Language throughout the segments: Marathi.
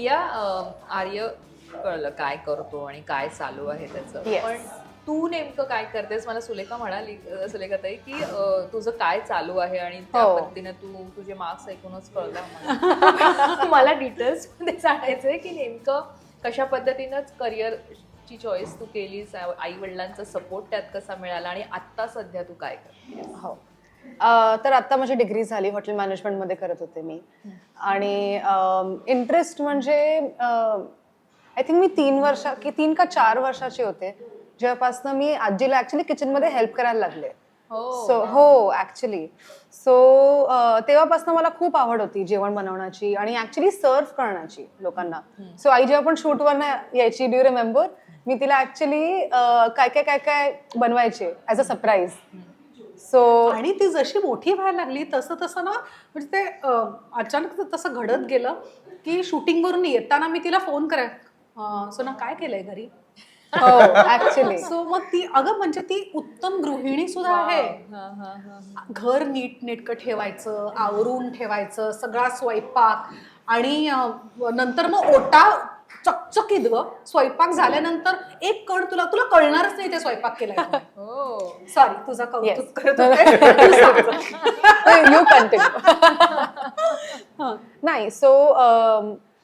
प्रिया अं, आर्य कळलं काय करतो आणि काय चालू आहे त्याचं Yes. पण तू नेमकं काय करतेस मला सुलेखा म्हणाली अं, सुलेखाताई की अं, तुझं काय चालू आहे आणि त्या हो. पद्धतीने तू तुझे मार्क्स ऐकूनच कळलं मला. मला डिटेल्समध्ये सांगायचंय की नेमकं कशा पद्धतीनं करिअरची चॉईस तू केलीस आई वडिलांचा सपोर्ट त्यात कसा मिळाला आणि आत्ता सध्या तू काय करतेस हो तर आता माझी डिग्री झाली हॉटेल मॅनेजमेंटमध्ये करत होते मी. आणि इंटरेस्ट म्हणजे आय थिंक मी तीन वर्ष की तीन का चार वर्षाचे होते. जेव्हापासनं मी आजीला ऍक्च्युली किचनमध्ये हेल्प करायला लागले. हो सो हो ऍक्च्युली सो तेव्हापासून मला खूप आवड होती जेवण बनवण्याची आणि ऍक्च्युली सर्व करण्याची लोकांना. सो आई जेव्हा पण शूटवर यायची ड्यू रिमेंबर मी तिला ऍक्च्युली काय काय काय काय बनवायचे ॲज अ सरप्राईज सो आणि ती जशी मोठी व्हायला लागली तसं तसं ना म्हणजे ते अचानक तसं घडत गेलं की शूटिंगवरून येताना मी तिला फोन कराय अं, सोना काय केलंय घरी? हो ऍक्च्युली सो मग ती अगं म्हणजे ती उत्तम गृहिणी सुद्धा आहे. हा, हा, हा. घर नीट नेटकं ठेवायचं आवरून ठेवायचं सगळा स्वयंपाक आणि नंतर मग ओटा चकचकीत ग. स्वयंपाक झाल्यानंतर एक कण तुला तुला कळणारच नाही ते स्वयंपाक केलाय हो. सॉरी तुझा कौतुक. करत होते. यू कंटिन्यू नाही सो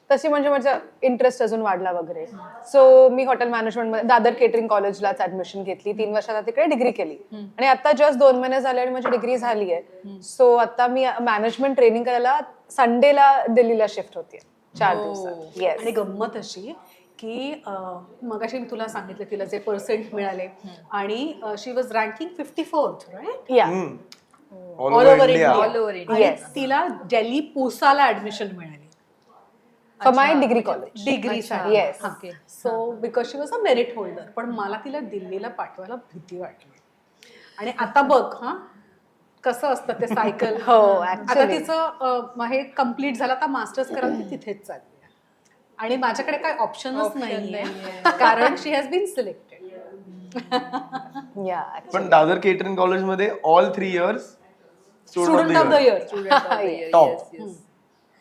तशी म्हणजे माझा इंटरेस्ट अजून वाढला वगैरे. सो मी हॉटेल मॅनेजमेंटमध्ये दादर केटरिंग कॉलेजलाच ऍडमिशन घेतली. तीन वर्षात तिकडे डिग्री केली. आणि आता जस्ट दोन महिने झाले आणि माझी डिग्री झाली आहे सो आता मी मॅनेजमेंट ट्रेनिंग करायला संडेला दिल्लीला शिफ्ट होते चार हो. दिवसात. आणि येस गंमत अशी की मगाशी मी तुला सांगितलं तिला जे पर्सेंट मिळाले. आणि she was ranking fifty fourth right या ऑल ओव्हर इंडिया ओव्हर. तिला दिल्ली पुसाला ऍडमिशन मिळाली. For my degree college degree. Okay so because she was a merit holder पण मला तिला दिल्लीला पाठवायला भीती वाटली. आणि आता बघ हा कसं असतं ते सायकल? हो, आता actually. तिचं अं, हे कंप्लीट झालं आता मास्टर्स करायला ती तिथेच चालली. आणि माझ्याकडे काय ऑप्शनच Option नाहीये. नाहीये. कारण शी हॅज बीन सिलेक्टेड या पण दादर केटरिंग कॉलेजमध्ये all three years student of the year Top.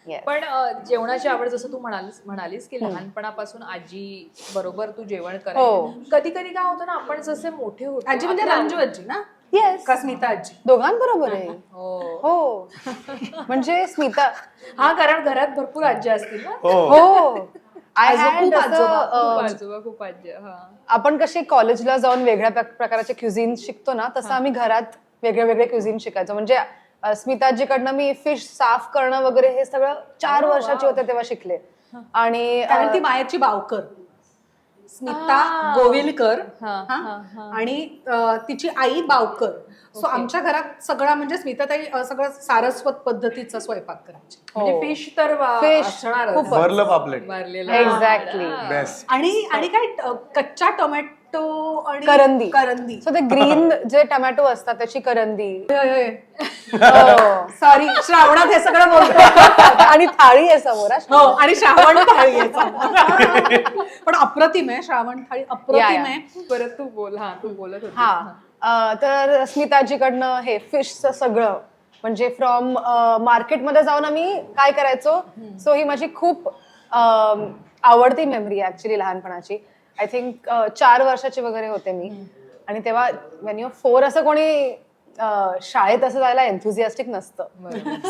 Yes पण अ, जेवणाची आवड जसं तू म्हणालीस म्हणालीस की लहानपणापासून आजी बरोबर तू जेवण हो. करायची. कधी कधी काय होतं ना आपण जसे मोठे होतो आजी म्हणजे आपल्या- रंजू आजी ना? येस का स्मिता आजी दोघांबरोबर आहे. हो. हो. म्हणजे स्मिता हा कारण घरात भरपूर आजी असतील ना? हो. हो. आय हॅड खूप आजोबा, खूप आजोबा खूप आजी हा. आपण कसे कॉलेजला जाऊन वेगळ्या प्रक- प्रकारचे क्युझिन शिकतो ना तसं आम्ही घरात वेगळे वेगळे क्युझिन शिकायचो. म्हणजे अ, स्मिताजीकडनं मी फिश साफ करणं वगैरे हे सगळं चार Oh, वर्षाचे. होते तेव्हा शिकले. आणि अ, कारण ती मायाची बावकर. स्मिता. गोविलकर. आणि तिची आई बावकर. सो आमच्या घरात सगळा म्हणजे स्मिताताई सगळं सारस्वत पद्धतीचा स्वयंपाक करायची. म्हणजे हो. फिश तर. बेस्ट आणि आणि काय कच्चा टोमॅटो आणि करंदी. करंदी. सो ते ग्रीन जे टमॅटो असतात त्याची करंदी. सॉरी श्रावणात हे सगळं बोलतो. आणि थाळी आहे समोर हा. हो आणि श्रावण. थाळी आहे समोर. पण अप्रतिम आहे श्रावण थाळी अप्रतिम या. आहे. परत तू बोल हा तू बोलत होती. हा अ, तर स्मिताजीकडनं हे फिशचं सगळं म्हणजे फ्रॉम मार्केटमध्ये जाऊन आम्ही काय करायचो? सो ही माझी खूप आवडती मेमरी ऍक्च्युली लहानपणाची. आय थिंक चार वर्षाची वगैरे होते मी. आणि तेव्हा वेन यू फोर असं कोणी शाळेत असं जायला एन्थुझियास्टिक नसतं.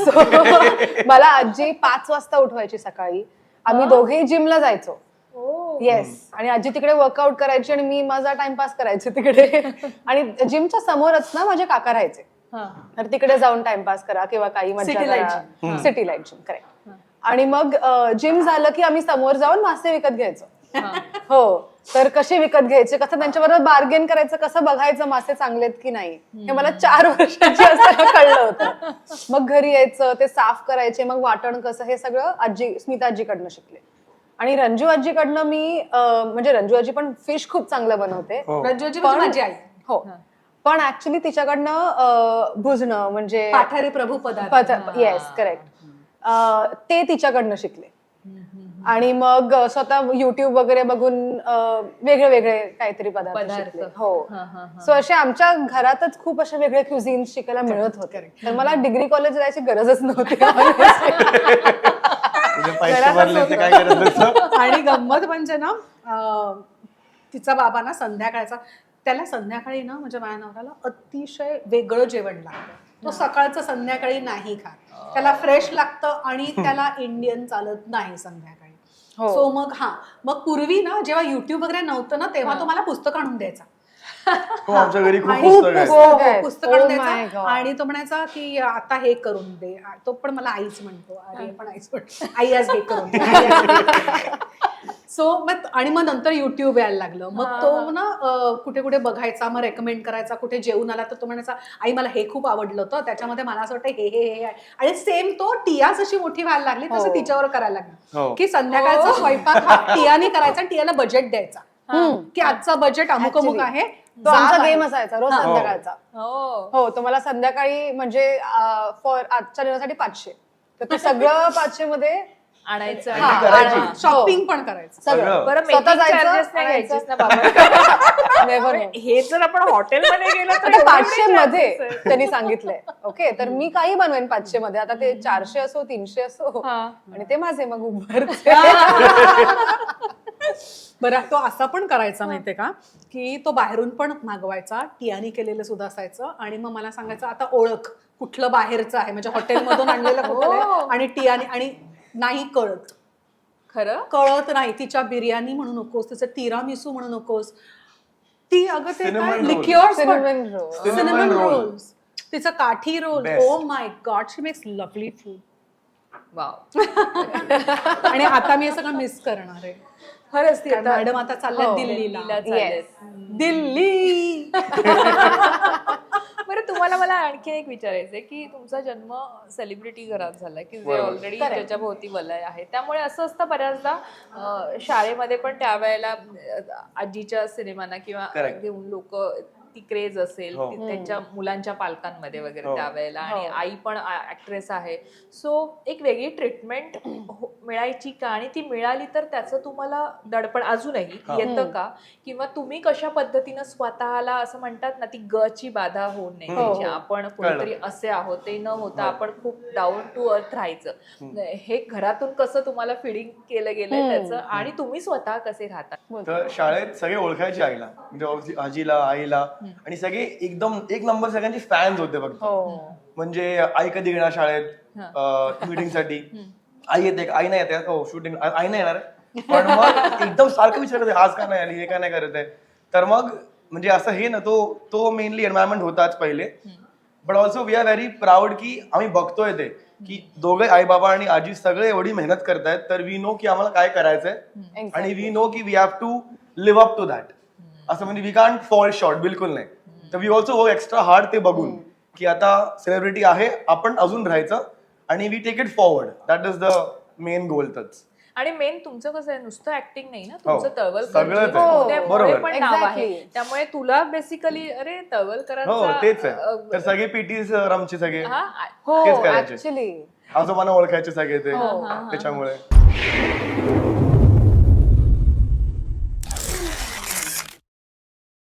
सो मला आजी पाच वाजता उठवायची सकाळी. आम्ही दोघेही जिमला जायचो. येस आणि आजी तिकडे वर्कआउट करायची आणि मी माझा टाइमपास करायचे तिकडे. आणि जिमच्या समोरच ना माझे काका राहायचे. हा. तर तिकडे जाऊन टाइमपास करा किंवा काही मजा सिटी लाइट जिम करेक्ट आणि मग जिम झालं की आम्ही समोर जाऊन मासे विकत घ्यायचो. हा. तर कसे विकत घ्यायचे कसं त्यांच्याबरोबर बार्गेन करायचं कसं बघायचं मासे चांगलेत की नाही हे मला चार वर्षाची असताना कळलं होतं. मग घरी यायचं ते साफ करायचे मग वाटण कसं हे सगळं आजी स्मिता आजीकडनं शिकले. आणि रंजू आजीकडनं मी म्हणजे रंजू आजी पण फिश खूप चांगलं बनवते. हो. रंजूची म्हणजे पण- माझी आई. हो. पण ऍक्च्युली तिच्याकडनं भुजणं म्हणजे पाठारे प्रभू पदार्थ येस करेक्ट ते तिच्याकडनं शिकले. आणि मग स्वतः युट्यूब वगैरे बघून अं, वेगळे वेगळे काहीतरी पदार्थ हो. सो असे आमच्या घरातच खूप असे वेगळे क्युझिन शिकायला मिळत होते. तर मला डिग्री कॉलेज जायची गरजच नव्हती. म्हणजे? आणि गंमत म्हणजे ना अं, तिचा बाबा ना संध्याकाळचा त्याला संध्याकाळी ना म्हणजे माझ्या नवऱ्याला अतिशय वेगळं जेवण लागतं. तो सकाळचं संध्याकाळी नाही खात. त्याला फ्रेश लागतं आणि त्याला इंडियन चालत नाही संध्याकाळी. हो. सो मग हा मग पूर्वी ना जेव्हा युट्यूब वगैरे नव्हतं ना तेव्हा तो मला पुस्तक आणून द्यायचा. हो आमच्या घरी खूप आणि पुस्तक आहे. हो, पुस्तक आहेत. पुस्तक Oh आणून my द्यायचा God. आणि तो म्हणायचा की आता हे करून दे. तो पण मला आईच म्हणतो. अरे पण आईच म्हणतो आई आज हे करून सो मग आणि मग नंतर युट्यूब यायला लागलं मग तो ना कुठे कुठे बघायचा मग रेकमेंड करायचा कुठे जेवून आला तर तो म्हणायचा आई मला हे खूप आवडलं होतं त्याच्यामध्ये मला असं वाटतं हे हे हे आहे." आणि सेम तो टिया जशी मोठी व्हायला लागली तसं हो. तिच्यावर करायला लागला हो. की संध्याकाळचा स्वयंपाक हा टियाने करायचा आणि टियाला बजेट द्यायचा. की आजचा बजेट अमुक अमुक. आहे तो आमचा. गेम असायचा रोज हा. संध्याकाळचा हो हो तो मला संध्याकाळी म्हणजे फॉर आजच्या दिवसासाठी पाचशे तर ते सगळं पाचशे मध्ये आणायचं हा, आणि- करायची. हा. शॉपिंग पण करायचं सगळं. बरं स्वतः मेकिंग जायचं, चार्जेस नाही आणायचं. घ्यायचीस ना बाबा Never अरे, know. हे जर आपण हॉटेलमध्ये गेलो तर आता एवढे पाचशे charges मध्ये आहेत. त्यांनी सांगितलंय ओके तर मी काही बनवेन पाचशे मध्ये आता ते चारशे असो तीनशे असो हा. आणि ते माझे मग उभरचे बरं तो असा पण करायचा माहितीये का की तो बाहेरून पण मागवायचा टियानी केलेलं सुद्धा असायचं आणि मग मला सांगायचं आता ओळख कुठलं बाहेरचं आहे म्हणजे हॉटेलमधून आणलेलं कुठलं हो. आहे आणि टियानी आणि नाही कळत खरं कळत नाही तिच्या बिर्याणी म्हणू नकोस तिचं तिरामिसू म्हणू नकोस ती अगं ते काय Cinnamon roll. Liqueurs Cinnamon roll. Cinnamon cinnamon roll. Rolls तिचं काठी roll Best. Oh my god she makes lovely food wow आणि आता मी हे सगळं मिस करणार आहे खरंच ती आता मॅडम आता चालल्या हो. दिल्लीला दिल्लीला चाललेत. दिल्ली तुम्हाला मला आणखी एक विचारायचंय की तुमचा जन्म सेलिब्रिटी घरात झालाय की जे. ऑलरेडी त्याच्या भोवती वलय आहे त्यामुळे असं असतं बऱ्याचदा शाळेमध्ये पण त्यावेळेला आजीच्या सिनेमांना किंवा. घेऊन लोक ती क्रेज असेल हो. ती त्यांच्या मुलांच्या पालकांमध्ये वगैरे हो. त्यावेळेला आणि हो. आई पण ऍक्ट्रेस आहे सो एक वेगळी ट्रीटमेंट मिळायची का आणि ती मिळाली तर त्याचं तुम्हाला दडपण अजूनही हा. येतं का किंवा तुम्ही कशा पद्धतीनं स्वतःला असं म्हणतात ना ती गची बाधा होऊ नये हो. आपण कोणीतरी असे आहोत ते न होता हो. आपण खूप डाऊन टू अर्थ राहायचं हे घरातून कसं तुम्हाला फिडिंग केलं गेलंय हम्म. त्याचं आणि तुम्ही स्वतः कसे राहता तर शाळेत सगळे ओळखायचे आईला म्हणजे आजीला आईला आणि सगळे एकदम एक नंबर सगळ्यांचे फॅन्स होते फक्त. हो. म्हणजे आई कधी येणार शाळेत? मीटिंगसाठी आई येते? आई नाही येते हो शूटिंग आई नाही येणार? पण मग एकदम सारखं विचारत आज का नाही आली? हे का नाही करत आहे? तर मग म्हणजे असं हे ना तो तो मेनली एन्व्हायरमेंट होताच पहिले. But also we are very proud की आम्ही बघतोय ते. की दोघे आई बाबा आणि आजी सगळे एवढी मेहनत करतायत तर वी नो की आम्हाला काय करायचंय. आणि वी नो की we have to live up to that असं म्हणजे वी कांट फॉल शॉर्ट बिलकुल नाही. तर we also work extra hard ते बघून की आता सेलिब्रिटी आहे आपण अजून राहायचं आणि we take it forward that is the main goal तच. आणि मेन तुमचं कसं आहे नुसतं ऍक्टिंग नाही ना? हो. तुमचं तळवलकर बरोबर. पुढे पण नाव आहे. त्यामुळे तुला बेसिकली अरे हो तळवलकरांचा तेच आहे. तर सगळे पीटी सर आमचे सगळे हा हो. ऍक्च्युली आजोबांना ओळखायचे सगळे ते हा, हा. त्याच्यामुळे.